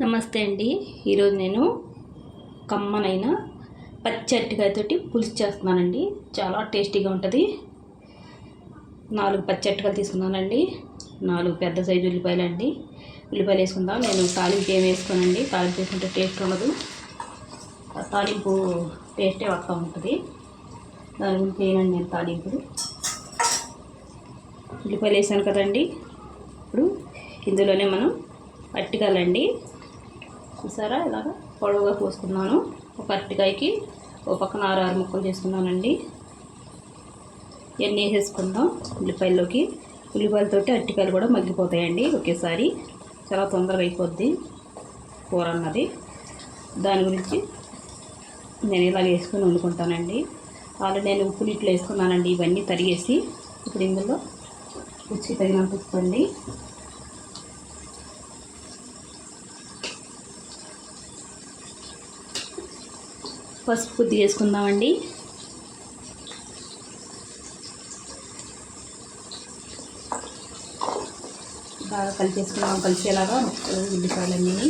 నమస్తే అండి. ఈరోజు నేను కమ్మనైన పచ్చి అరటికాయతోటి పులుసు చేస్తున్నానండి. చాలా టేస్టీగా ఉంటుంది. నాలుగు పచ్చి అరటికాయలు తీసుకున్నానండి. నాలుగు పెద్ద సైజు ఉల్లిపాయలు అండి. ఉల్లిపాయలు వేసుకుందాం. నేను తాలింపు ఏం వేసుకోనండి. తాలింపు వేసుకుంటే టేస్ట్ ఉండదు. తాలింపు టేస్టే వస్తూ ఉంటుంది. దాని గురించి వేయనండి నేను తాలింపు ఉల్లిపాయలు వేసాను కదండి. ఇప్పుడు ఇందులోనే మనం అరటికాయలండి చూసారా? ఇలాగ పొడవుగా పోసుకున్నాను. ఒక అరటికాయకి ఒక పక్కన ఆరు ఆరు ముక్కలు చేసుకున్నానండి. ఇవన్నీ వేసేసుకుందాం ఉల్లిపాయల్లోకి. ఉల్లిపాయలతోటి అరటికాయలు కూడా మగ్గిపోతాయండి ఒకేసారి. చాలా తొందరగా అయిపోద్ది కూర అన్నది. దాని గురించి నేను ఇలా వేసుకొని వండుకుంటానండి. ఆల్రెడీ నేను ఉప్పు నీటిలో వేసుకున్నానండి. ఇవన్నీ తరిగేసి ఇప్పుడు ఇందులో రుచి తగినంత ఉప్పు అండి. పసుపు కొద్ది వేసుకుందామండి బాగా కలిపేసుకున్నాం. కలిసేలాగా ఉల్లిపాయలన్నీ.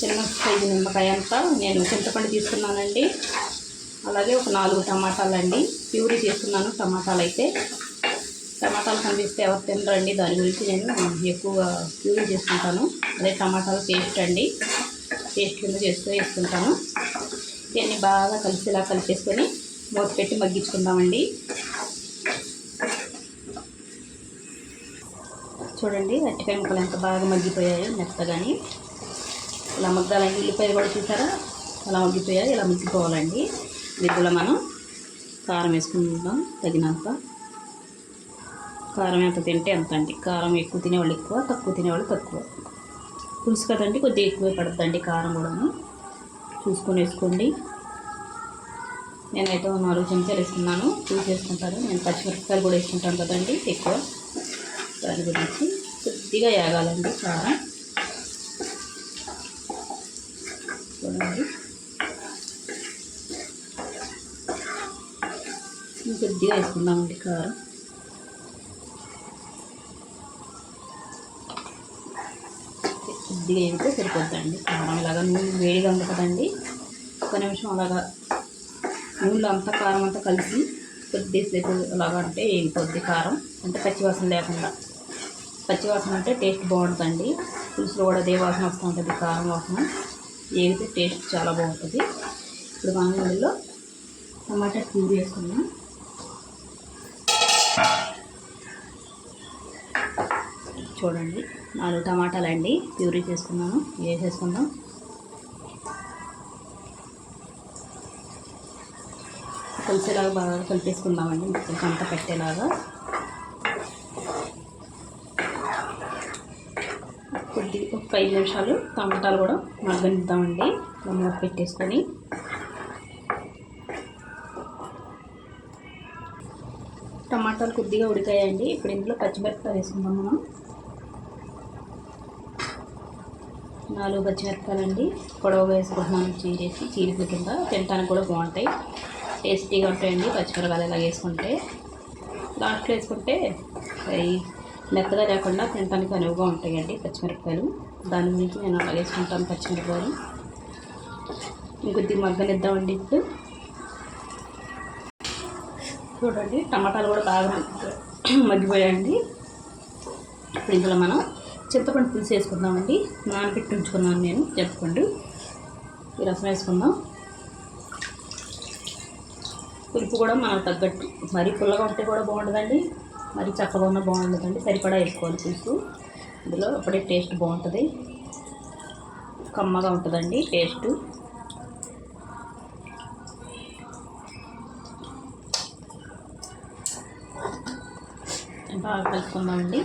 చిన్న సైజు నిమ్మకాయ అంతా నేను చింతపండు తీసుకున్నానండి. అలాగే ఒక నాలుగు టమాటాలు ప్యూరీ చేసుకున్నాను టమాటాలు అయితే టమాటాలు కనిపిస్తే ఎవరు తినరండి? దాని గురించి నేను ఎక్కువగా ప్యూరీ చేసుకుంటాను. అదే టమాటాలు పేస్ట్ అండి. పేస్ట్ కింద చేసుకొని వేసుకుంటాను. దీన్ని బాగా కలిసిలా కలిపేసుకొని మూత పెట్టి మగ్గించుకుందామండి. చూడండి అట్టికాయ ముక్కలు ఎంత బాగా మగ్గిపోయాయో మెత్తగాని. ఇలా మగ్గాలండి. ఉల్లిపాయలు కూడా చూసారా? అలా మగ్గిపోయాయి. ఇలా మగ్గిపోవాలండి. ఇందులో మనం కారం వేసుకుందాం తగినంత. కారం ఎంత తింటే ఎంత అండి కారం ఎక్కువ తినేవాళ్ళు ఎక్కువ తక్కువ తినేవాళ్ళు తక్కువ. పులుసు కదండి కొద్దిగా ఎక్కువ పడుతుందండి కారం కూడాను. చూసుకొని వేసుకోండి. నేనైతే నాలుగు చెంచాలు వేసుకున్నాను. చూసి వేసుకుంటాను. నేను పచ్చిమిరపకాయలు కూడా వేసుకుంటాను కదండి ఎక్కువ. దాని గురించి కొద్దిగా వేగాలండి కారం. చూడండి. కొద్దిగా వేసుకుందామండి కారం. కొద్దిగా వేగితే సరిపోద్దండి. కారం ఇలాగ నూనె వేడిగా ఉంది కదండి. ఒక నిమిషం అలాగా నూనెలో అంతా కారం అంతా కలిసి కొద్దిసేపు అలాగా అంటే వేగిపోద్ది కారం. అంటే పచ్చివాసన లేకుండా. పచ్చివాసన అంటే టేస్ట్ బాగుంటుందండి. పులుసులో కూడా అదే వాసన వస్తూ ఉంటుంది కారం వాసన. వేగితే టేస్ట్ చాలా బాగుంటుంది. ఇప్పుడు మనం ఇందులో టమాటా ప్యూరీ వేసుకున్నాం చూడండి. నాలుగు టమాటాలు అండి ప్యూరీ చేసుకున్నాను. వేసేసుకుందాం. కలిసేలాగా బాగా కలిపేసుకుందామండి. మొత్తం అంతా పెట్టేలాగా. కొద్ది ఒక ఐదు నిమిషాలు టమాటాలు కూడా మగ్గనిద్దామండి మూత పెట్టేసుకొని. టమాటాలు కొద్దిగా ఉడికాయండి. ఇప్పుడు ఇందులో పచ్చిమిరపకాయలు వేసుకుందాం మనం. నాలుగు పచ్చిమిరపకాయలు అండి పొడవుగా వేసుకుంటున్నాను చీరేసి చీలిక కింద తినడానికి కూడా బాగుంటాయి. టేస్టీగా ఉంటాయండి. పచ్చిమిరపకాయలు ఇలా వేసుకుంటే. లాస్ట్లో వేసుకుంటే అవి మెత్తగా లేకుండా తినడానికి అనువుగా ఉంటాయండి పచ్చిమిరపకాయలు. దాని గురించి నేను అలా వేసుకుంటాను పచ్చిమిరపకాయలు. ఇంకొద్ది మగ్గనిద్దామండి ఇప్పుడు. చూడండి టమాటాలు కూడా బాగా మగ్గిపోయాయండి. ఇప్పుడు ఇందులో మనం చింతపండు పులుసు వేసుకుందామండి. నానబెట్టి ఉంచుకున్నాను నేను. చింతపండు. ఈ రసం వేసుకుందాం. పులుపు కూడా మనకు తగ్గట్టు. మరీ పుల్లగా ఉంటే కూడా బాగుంటుందండి మరీ చక్కగా ఉన్న బాగుంటుందండి సరిపడా వేసుకోవాలి పులుసు. ఇందులో అప్పుడే టేస్ట్ బాగుంటుంది. కమ్మగా ఉంటుందండి టేస్ట్. బాగా కలుపుకుందామండి.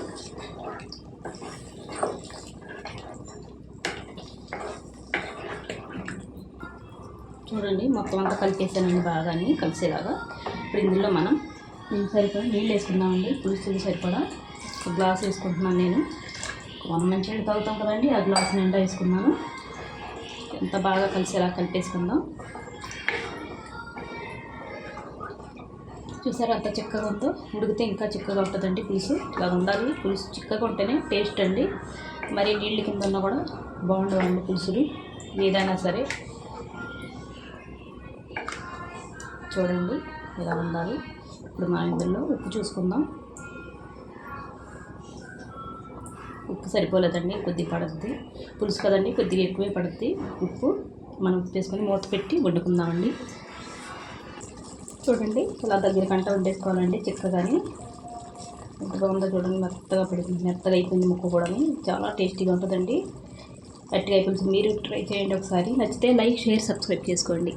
చూడండి మొత్తం అంతా కలిపేసానండి బాగాని కలిసేలాగా. ఇప్పుడు ఇందులో మనం సరిపడా నీళ్ళు వేసుకుందామండి. పులుసులు సరిపడా ఒక గ్లాస్ వేసుకుంటున్నాను నేను. వన్ మంచి తాగుతాం కదండి ఆ గ్లాస్ నిండా వేసుకున్నాను. ఎంత బాగా కలిసేలా కలిపేసుకుందాం. చూసారా అంత చిక్కగా ఉందో? ఉడికితే ఇంకా చిక్కగా ఉంటుందండి పులుసు. ఇలా ఉండాలి. పులుసు చిక్కగా ఉంటేనే టేస్ట్ అండి. మరి నీళ్ళు కింద ఉన్నా కూడా బాగుండవండి పులుసులు. ఏదైనా సరే. చూడండి ఇలా ఉండాలి. ఇప్పుడు మనం ఇందులో ఉప్పు చూసుకుందాం. ఉప్పు సరిపోలేదండి కొద్దిగా పడుద్ది. పులుసు కదండి కొద్దిగా ఎక్కువే పడుద్ది. ఉప్పు మనం ఉప్పు వేసుకొని మూత పెట్టి వండుకుందామండి. చూడండి ఇలా దగ్గర కంట వండేసుకోవాలండి చిక్కగాని. ఎంత బాగుందో చూడండి మెత్తగా పెడుతుంది మెత్తగా అయిపోయింది ముక్క కూడా చాలా టేస్టీగా ఉంటుందండి. అట్టిగా పులుసు మీరు ట్రై చేయండి ఒకసారి. నచ్చితే లైక్ షేర్ సబ్స్క్రైబ్ చేసుకోండి.